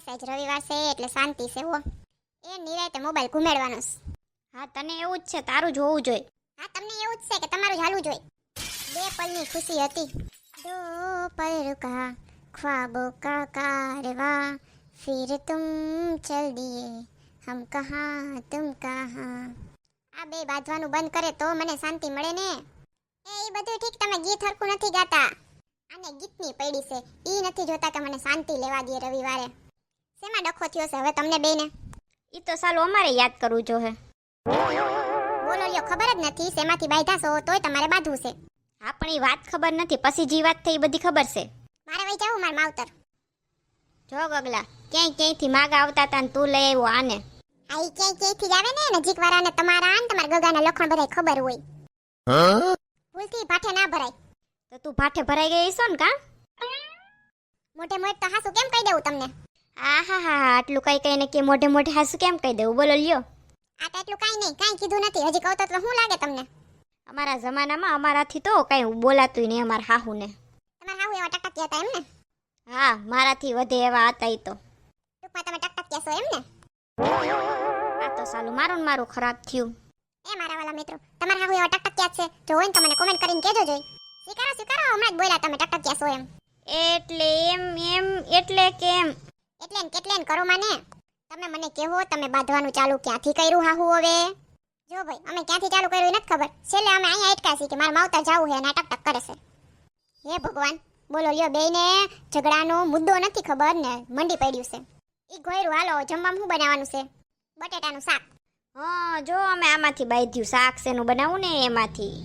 સહેજ રવિવાર છે એટલે શાંતિ છે હો. એ નિરાતે મોબાઈલ ઘુમેડવાનો છે. હા તને એવું જ છે તારું જોવું જોઈએ. હા તમને એવું જ છે કે તમારું હાલવું જોઈએ. બે પલની ખુશી હતી. દો પલ રૂકા ખ્વાબો કા કારવા ફિર તુમ ચલ દિયે હમ કહા તુમ કહા. આ બે બાંધવાનું બંધ કરે તો મને શાંતિ મળે ને? એ ઈ બધું ઠીક તમે ગીત હરખું નથી ગાતા. અને ગીતની પડી છે. એ નથી જોતા કે મને શાંતિ લેવા દે રવિવારે. શેમાં ડખો થયો છે? હવે તમને બેને ઈ તો સાલું અમારે યાદ કરવું જોઈએ બોલો લ્યો ખબર જ નથી શેમાંથી બાંધ્યા છો તોય તમારે બાંધવું છે. હા પણ એ વાત ખબર નથી. પછી જે વાત થઈ એ બધી ખબર છે. મારે વહી જવું માર માવતર. જો ગગલા ક્યાંય ક્યાંયથી માગ આવતા હતા ને તું લઈ આવ્યો આને. આ ઈ ક્યાંય ક્યાંયથી જ આવે ને નજીક વાળાને તમારા ને તમારા ગગાના લખણ બધાય ખબર હોય. ભૂલથી ભાઠે ના ભરાય. તો તું ભાઠે ભરાઈ ગઈ છો ને કા? મોટે મોટે તો હાસું કેમ કહી દેવું તમને? આ હા હા હા આટલું કઈ કઈને કે મોઢે મોઢે હાસું કેમ કહી દેવું? બોલો લ્યો. આ તો એટલું કાંઈ નહીં કાંઈ કીધું નથી. હજી કહું તો શું લાગે તમને? અમારા જમાનામાં અમારાથી તો કઈ બોલાતું નહીં અમારા હાહુને. તમારા હાહુ એવા ટકટકી હતા એમ ને હા મારાથી વધે એવા હતા એ તો. ટૂંકમાં તમે ટકટક છો એમ ને આ તો સાલું મારું ને મારું ખરાબ થયું. એ મારા વાલા મિત્રો તમારા હાહુ એવા ટકટક્યા છે. જો હોય ને તો મને કોમેન્ટ કરીને કહેજો જોઈ. સ્વીકારો સ્વીકારો હમણાં જ બોલ્યા તમે ટકટક્યા છો એમ. એટલે એમ એમ એટલે કેમ? એટલે ને કેટલે ને કરો માને? તમે મને કહો તમે બાંધવાનું ચાલુ ક્યાંથી કર્યું હાહુ હવે? જો ભાઈ અમે ક્યાંથી ચાલુ કર્યું નથી ખબર. છેલ્લે અમે અહીંયા અટક્યા છીએ કે મારા માવતર જાવું છે અને આ ટક ટક કરે છે. હે ભગવાન બોલો લ્યો ને ઝઘડાનો મુદ્દો નથી ખબર ને? મંડી પડ્યું છે. એ ગોયરું હાલો જમવામાં શું બનાવવાનું છે? બટેટાનું શાક. હા જો અમે આમાંથી બાંધ્યું શાક શેનું બનાવું ને એમાંથી.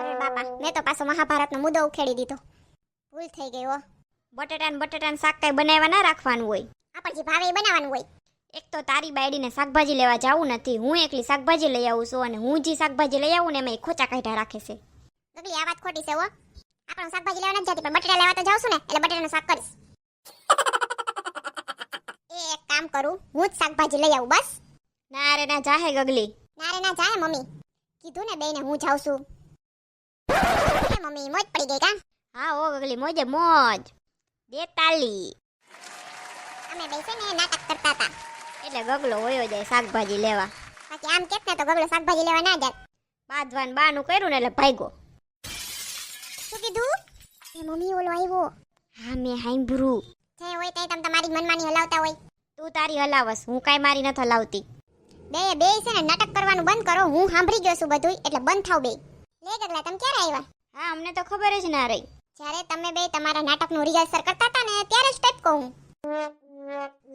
અરે બાપા મેં તો પાછો મહાભારતનો મુદ્દો ઉખેડી દીધો. ભૂલ થઈ ગઈ હો. બટેટા ને બટેટા શાક કઈ બનાવવા ના રાખવાનું હોય. આપણે જે ભાવે એ બનાવવાનું હોય. એક તો તારી બાયડીને શાકભાજી લેવા જાવું નથી. હું એકલી શાકભાજી લઈ આવું છું અને હું જે શાકભાજી લઈ આવું ને એમાં એ ખોચા કાઢ્યા રાખે છે. ગગલી આ વાત ખોટી છે હો. આપણે શાકભાજી લેવા નથી જતી પણ બટેટા લેવા તો જાઉં છું ને એટલે બટેટાનું શાક કરીશ. એ એક કામ કરું હું જ શાકભાજી લઈ આવું બસ. ના રે ના જાહે ગગલી. ના રે ના જાહે મમ્મી. કીધું ને બેને હું જાઉં છું. મમ્મી મોજ પડી ગઈ કા? હા ઓ ગગલી મોજે મોજ. દે તાલી અમે બે છે ને નાટક કરતા હતા. એટલે ગગલો હોયો જાય શાકભાજી લેવા. બાકી આમ કેત ને તો ગગલો શાકભાજી લેવા ના જાય. બાંધવાનું બાનું કર્યું ને એટલે ભાગ્યો. શું કીધું? એ મમ્મી ઓલો આવ્યો હા મેં હાંભરું જે હોય તે તમે તમારી મનમાની હલાવતા હોય. તું તારી હલાવસ હું કાંઈ મારી નથી હલાવતી. બે બે છે ને નાટક કરવાનું બંધ કરો હું સાંભળી ગયો છું બધું એટલે બંધ થાવ બે. લે ગગલા તમે ક્યારે આવ્યા? હા અમને તો ખબર જ ના રહી. જ્યારે તમે બે તમારા નાટકનું રિહર્સલ કરતા હતા ને ત્યારે જ કહું.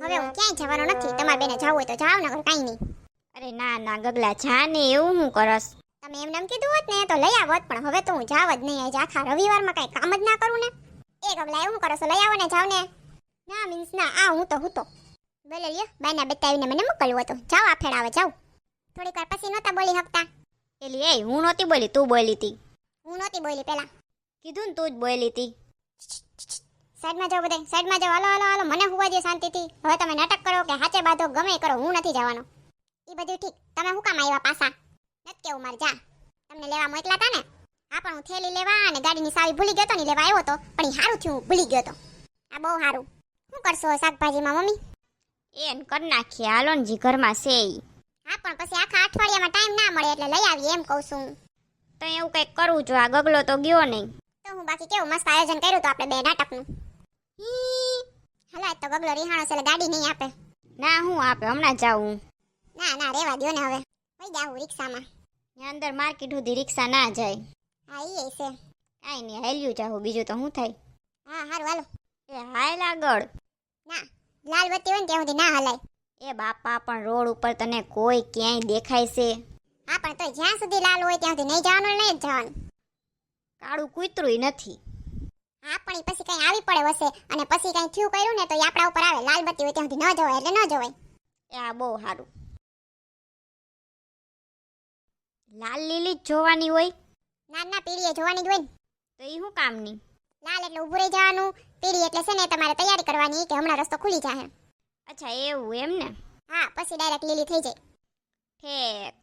હવે હું ક્યાંય જવાનો નથી. તમારે બેને જવું હોય તો જાવ નગર કાંઈ નહીં. અરે ના ના ગગલા જા ને એવું હું કરસ તમે એમ નામ કીધું હોત ને તો લઈ આવત પણ હવે તો હું જાવ જ નહીં. આજે આખા રવિવારમાં કાંઈ કામ જ ના કરું ને. એ ગગલા એવું કરસ લઈ આવો ને જાવ ને. ના મીન્સ ના આ હું તો હું તો. બોલે લ્યો બાયના બતાવીને મને મોકલવું હતું. જાઓ આ ફેડાવે જાઓ. થોડીક વાર પછી નહોતા બોલી શકતા એલી એ હું નહોતી બોલી તું બોલી તી. હું નહોતી બોલી પેલા. કીધું ને તું જ બોલી તી. સાઈડમાં જાઓ બધા સાઈડમાં જાઓ. હાલો હાલો હાલો. મને હોવા દે શાંતિથી. હવે તમે નાટક કરો કે હાચે બાધો ગમે કરો હું નથી જવાનો. એ બધું ઠીક. તમે શું કામ આવ્યા પાછા? નથી કેવું મારે જા. તમને લેવા મોકલા હતા ને? હા પણ હું થેલી લેવા અને ગાડીની સાવી ભૂલી ગયો તો ને લેવા આવ્યો તો. પણ એ સારું થયું ભૂલી ગયો તો. આ બહુ સારું શું કરશો શાકભાજીમાં મમ્મી? એન કર નાખીએ. હાલો ને જી ઘરમાં છે હા પણ પછી આખા અઠવાડિયામાં ટાઈમ ના મળે એટલે લઈ આવીએ એમ કહું છું તો એવું કંઈક કરવું જો. આ ગગલો તો ગયો નહીં. હું બાકી કેવું મસ્ત આયોજન કર્યું તો આપણે બે નાટકનું. હી. હાલો આજ તો ગગલો રિહાણો છે ગાડી નહીં આપે. ના હું આપે હમણાં જાઉં ના ના રેવા દો ને હવે. વઈ જાઉં રિક્ષામાં. અંદર માર્કેટ સુધી રિક્ષા ના જાય. હા એ છે. કાંઈ નહીં હેલ્યું જાઉં. બીજું તો શું થાય? હા હારું હાલો. એ હાલ આગળ. ના લાલ બત્તી હોય ને ત્યાં સુધી ના હલાય. એ બાપા પણ રોડ ઉપર તને કોઈ ક્યાંય દેખાય છે. હા પણ તો જ્યાં સુધી લાલ હોય ત્યાં સુધી નહીં જવાનું નહીં જવાનું. કાળું કૂતરું નથી. હા પણ પછી કઈ આવી પડે વસે અને પછી કઈ થયું કર્યું ને તો એ આપણા ઉપર આવે. લાલ બત્તી હોય ત્યાંથી ન જવાય એટલે ન જવાય. એ આ બહુ સારું. લાલ લીલી જ જોવાની હોય. ના ના પીડીએ જોવાની જ હોય ને. તો એ શું કામની? લાલ એટલે ઊભું રહી જવાનું પીળી એટલે છે ને તમારે તૈયારી કરવાની કે હમણાં રસ્તો ખુલી જાય અચ્છા એવું એમ ને? હા પછી ડાયરેક્ટ લીલી થઈ જાય. ઠેક.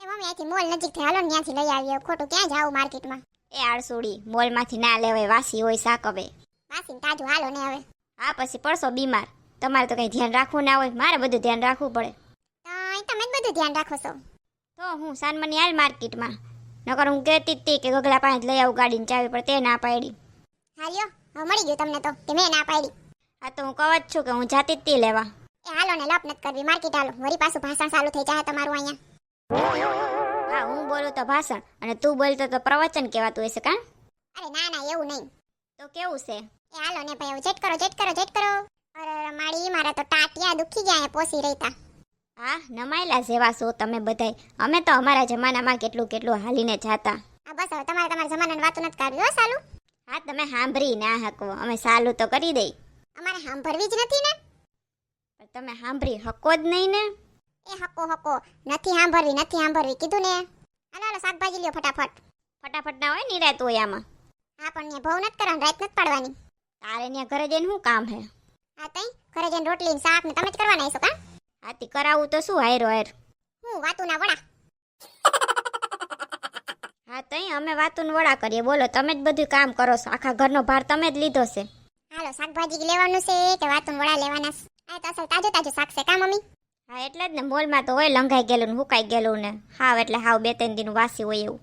એ મમ્મી અહીંથી મોલ નજીકથી હાલો ને ત્યાંથી લઈ આવીએ. ખોટું ક્યાં જાવું માર્કેટમાં એ આળસુડી મોલમાંથી ના લેવાય વાસી હોય શાક હવે. વાસી તાજું હાલો ને હવે. હા પછી પડશો બીમાર. તમારે તો કંઈ ધ્યાન રાખવું ના હોય. મારે બધું ધ્યાન રાખવું પડે. તમે જ બધું ધ્યાન રાખો છો. તો હું સાનમની હાલ માર્કેટમાં. નકર હું કહેતી હતી કે ગગલા પાસે લઈ આવું ગાડીને ચાવી પણ તે ના પાડી. હાલ્યો હવે મળી ગયું તમને તો કે મેં ના પાડી. હા તો હું કહું જ છું કે હું જાતી જ લેવા. એ હાલો ને લપ નથી કરવી. માર્કેટ હાલો. વળી પાછું ભાષણ ચાલુ થઈ જાય તમારું અહીંયા. હા હું બોલું તો ભાષણ અને તું બોલતો તો પ્રવચન કહેવાતું હશે કાં? અરે ના ના એવું નહીં. તો કેવું છે? એ હાલો ને ભાઈ જેટ કરો જેટ કરો જેટ કરો. અરે મારી મારા તો ટાટિયા દુખી ગયા પોસી રહેતા. હા નમાયેલા જેવા છો તમે બધાય. અમે તો અમારા જમાનામાં કેટલું કેટલું હાલીને જાતા. હા બસ હવે તમારે તમારા જમાનાની વાતો નથી કરવી હો સાલું. હા તમે સાંભળી ના હકો. અમે સાલું તો કરી દઈ. અમારે સાંભળવી જ નથી ને. પણ તમે સાંભળી હકો જ નહીં ને. એ હકો હકો. નથી સાંભળવી નથી સાંભળવી. કીધું ને? હાલો હાલો શાકભાજી લ્યો ફટાફટ. ફટાફટ ના હોય નિરાત હોય આમાં. હા પણ ને ભવ નથી કરવાની રાત નથી પાડવાની. તારે ત્યાં ઘરે જઈને શું કામ હે? હા તઈ? ઘરે જઈને રોટલી ને શાક ને તમે જ કરવાના હશો કા? આથી કરાવું તો શું હાયરો હાયર? હું વાતું ના વડા હા તઈ? અમે વાતું વડા કરીએ. બોલો તમે જ બધું કામ કરો છો. આખા ઘરનો ભાર તમે જ લીધો છે. હાલો શાકભાજી લેવાનું છે કે વાતું વડા લેવાના છે? આ તો અસલ તાજો તાજો શાક છે કા મમ્મી? હા એટલે જ ને. મોલમાં તો હોય લંઘાઈ ગયેલું ને હુકાઈ ગયેલું ને. હાવ એટલે હાવ બે ત્રણ દિન વાસી હોય એવું.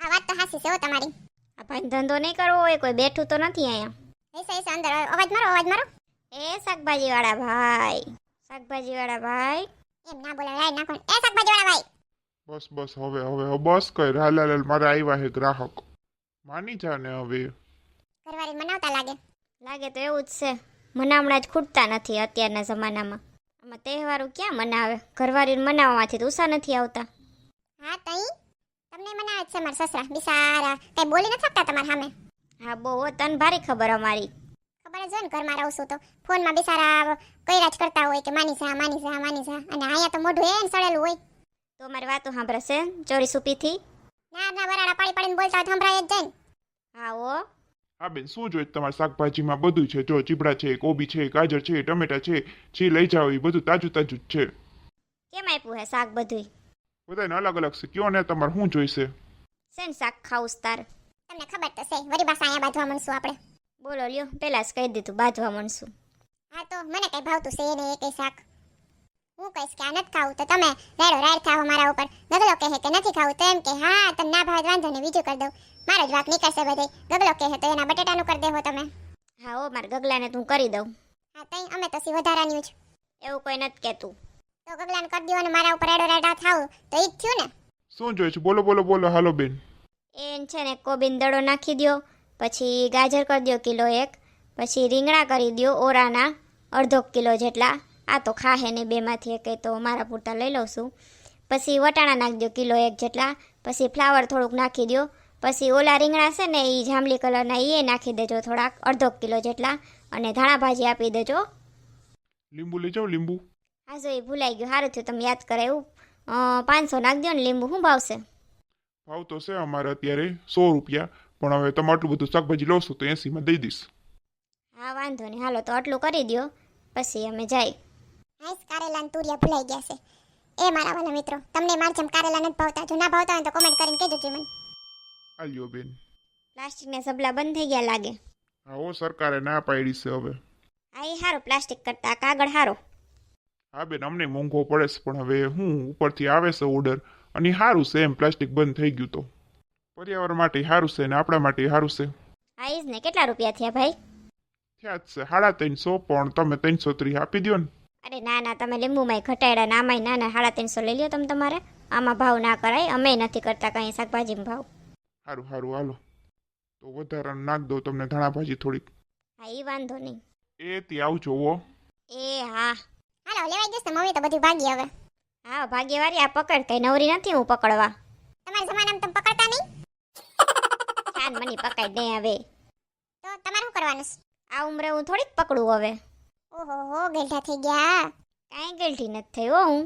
આ વાત તો હાસી છે હો તમારી. આ ભાઈ ધંધો નહીં કરવો હોય કોઈ બેઠું તો નથી અહીંયા. એસા એસા અંદર અવાજ મારો અવાજ મારો. એ શાકભાજી વાળા ભાઈ શાકભાજી વાળા ભાઈ. એમ ના બોલે રાય નાખો એ શાકભાજી વાળા ભાઈ. બસ બસ હવે હવે બસ કર. હાલાલાલ મારે આવ્યા હે ગ્રાહક. માની જા ને હવે. ઘરવાળી મનાવતા લાગે. લાગે તો એવું જ છે. મનામણા જ ખૂટતા નથી અત્યારના જમાનામાં. આમાં તહેવારો ક્યાં મનાવે? ઘરવાળીને મનાવવામાંથી તો ઉષા નથી આવતા. હા તઈ? તમને મનાવે છે મારા સસરા. બિસારા. કઈ બોલી નથી શકતા તમારા સામે? હા બહુ હો, તને ભારી ખબર અમારી. ખબર જ હોય ને ઘરમાં રહું છું તો. ફોનમાં બિસારા કઈ રાજ કરતા હોય કે માની જા માની જા માની જા. અને અહીંયા તો મોઢું એ સડેલું હોય. તો મારી વાતો સાંભળશે ચોરી સુપીથી ના ના વરાડા પાડી પાડીને બોલતા હોય સંભળાય જ જાય હા ઓ હા બેન શું જોઈએ તમારે? શાકભાજીમાં બધું છે. જો ચીબડા છે કોબી છે ગાજર છે ટમેટા છે જે લઈ જાઓ એ બધું તાજું તાજું જ છે. કેમ આપ્યું હે શાક બધું બધાને અલગ અલગ છે. કયો ને તમારે શું જોઈશે શેન શાક ખાવું તાર. તમને ખબર તો છે. વરી પાછા અહીંયા બાંધવા મળશું આપણે. બોલો લ્યો. પેલા જ કહી દીધું બાજવા મળશું હા તો મને કઈ ભાવતું છે ને એ કઈ શાક? હું કહીશ કે આ નથી ખાવું તો તમે રેડો રાડ થાવો મારા ઉપર. ગગલો કહે કે નથી ખાવું તો એમ કે હા તમને ના ભાવે વાંધો નહીં બીજું કરી દઉં. મારો જ વાક નીકળશે બધે. ગગલો કહે તો એના બટેટાનું કરી દેવો તમે. હા ઓ મારા ગગલાને તું કરી દઉં. હા તઈ અમે તો સી વધારાની જ. એવું કોઈ નથી કહેતું. તો ગગલાને કરી દો અને મારા ઉપર રેડો રાડા થાવ તો ઈ જ થયું ને? શું જોઈએ છે બોલો બોલો બોલો હાલો બેન. એન છે ને કોબીન દડો નાખી દ્યો પછી ગાજર કરી દ્યો કિલો એક પછી રીંગણા કરી દ્યો ઓરાના અડધો કિલો જેટલા. આ તો ખાહે ને બેમાંથી એક તો મારા પૂરતા લઈ લઉં છું. પછી વટાણા નાખી દો કિલો એક જેટલા. પછી ફ્લાવર થોડુંક નાખી દ્યો. પછી ઓલા રીંગણા છે ને એ જાંબલી કલરના એ નાખી દેજો થોડાક અડધો કિલો જેટલા. અને ધાણા ભાજી આપી દેજો. લીંબુ લઈ જાઓ લીંબુ. હા જો એ ભૂલાઈ ગયું. સારું થયું તમે યાદ કરાયું. પાંચસો નાખી દો ને લીંબુ. શું ભાવશે? ભાવ તો છે અમારે અત્યારે સો રૂપિયા. પણ હવે તમે આટલું બધું શાકભાજી લો છો તો એસીમાં દઈ દઈશ. હા વાંધો નહીં. હાલો તો આટલું કરી દ્યો. પછી અમે જાય. હાઈસ કારેલા ને તુરિયા ભૂલાઈ ગયા છે. એ મારા વાલા મિત્રો તમને માર જેમ કારેલા નથી ભાવતા. જો ના ભાવતા હોય તો કોમેન્ટ કરીને કહેજો જીવન. આલ્યો બેન. પ્લાસ્ટિકના સબલા બંધ થઈ ગયા લાગે. હા ઓ સરકારે ના પાડી છે હવે. આ એ સારો પ્લાસ્ટિક કરતા કાગળ સારો હા બેન અમને મોંઘો પડે છે પણ હવે હું ઉપરથી આવે છે ઓર્ડર અને સારું છે એમ પ્લાસ્ટિક બંધ થઈ ગયું તો. પર્યાવરણ માટે સારું છે ને આપણા માટે સારું છે? આ ઈ જ ને કેટલા રૂપિયા થયા ભાઈ? થયા જ છે સાડા ત્રણસો પણ તમે ત્રણસો ત્રીસ આપી દો ને. અરે ના ના તમે લીંબુમાંય ઘટાડ્યા ને આમાંય ના ના સાડા ત્રણસો લઈ લ્યો તમે તમારે. આમાં ભાવ ના કરાય અમે નથી કરતા કંઈ શાકભાજીમાં ભાવ. સારું સારું હાલો. તો વધારાનું નાખ દો તમને ધાણા ભાજી થોડીક. હા એ વાંધો નહીં. એ ત્યાં આવજો હો. એ હા. હાલો લેવાઈ જશે મમ્મી તો બધું ભાગી હવે. હા ભાગ્યવારી આ પકડ કઈ નવરી નથી હું પકડવા. તમારા જમાનામાં તમે પકડતા નહીં? ચાંદ મની પકડ દે હવે. તો તમારે શું કરવાનું આ ઉંમરે હું થોડીક પકડું હવે. ઓહો હો ગેલઠા થઈ ગયા. કાંઈ ગલટી નથી થઈ હો હું.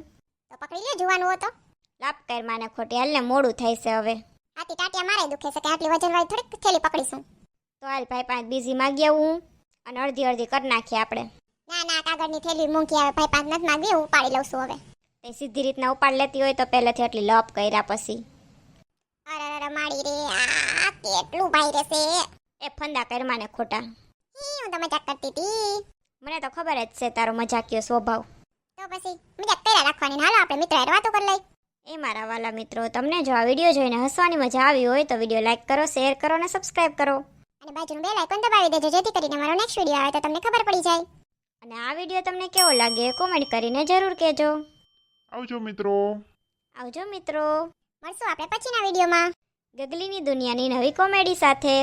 તો પકડી લે જોવાનું હો તો. લાપ કર માને ખોટી હાલ ને મોડું થાય છે હવે. આથી ટાટિયા મારે દુખે છે કે આટલી વજનવાળી થોડીક થેલી પકડીશું. તો હાલ ભાઈ પાંચ બીજી માગી આવું અને અડધી અડધી કરી નાખીએ આપણે. ના ના કાગળની થેલી મૂકી આવે ભાઈ પાંચ નથી માંગવી હું ઉપાડી લઉં છું હવે. તે સીધી રીતના ઉપાડ લેતી હોય તો પહેલેથી એટલી લપ કર્યા પછી. અરે અરે માડી રે આ કેટલું ભાઈ રહેશે. એ ફંદા કરમાને ખોટા. હી, હું તો મજાક કરતી હતી મને તો ખબર જ છે તારો મજાકિયો સ્વભાવ. તો પછી મજાક કર્યા રાખવાની હાલો આપણે મિત્રો હારે વાતો કરી લઈ એ મારા વાલા મિત્રો તમને જો આ વીડિયો જોઈને હસવાની મજા આવી હોય તો વીડિયો લાઈક કરો શેર કરો અને સબસ્ક્રાઇબ કરો. અને બાજુનું બેલ આઇકન દબાવી દેજો જેથી કરીને મારો નેક્સ્ટ વીડિયો આવે તો તમને ખબર પડી જાય. અને આ વીડિયો તમને કેવો લાગે કોમેન્ટ કરીને જરૂર કહેજો. આવજો મિત્રો. આવજો મિત્રો. મળશું આપણે પછીના વિડીયોમાં. ગગલીની દુનિયાની નવી કોમેડી સાથે.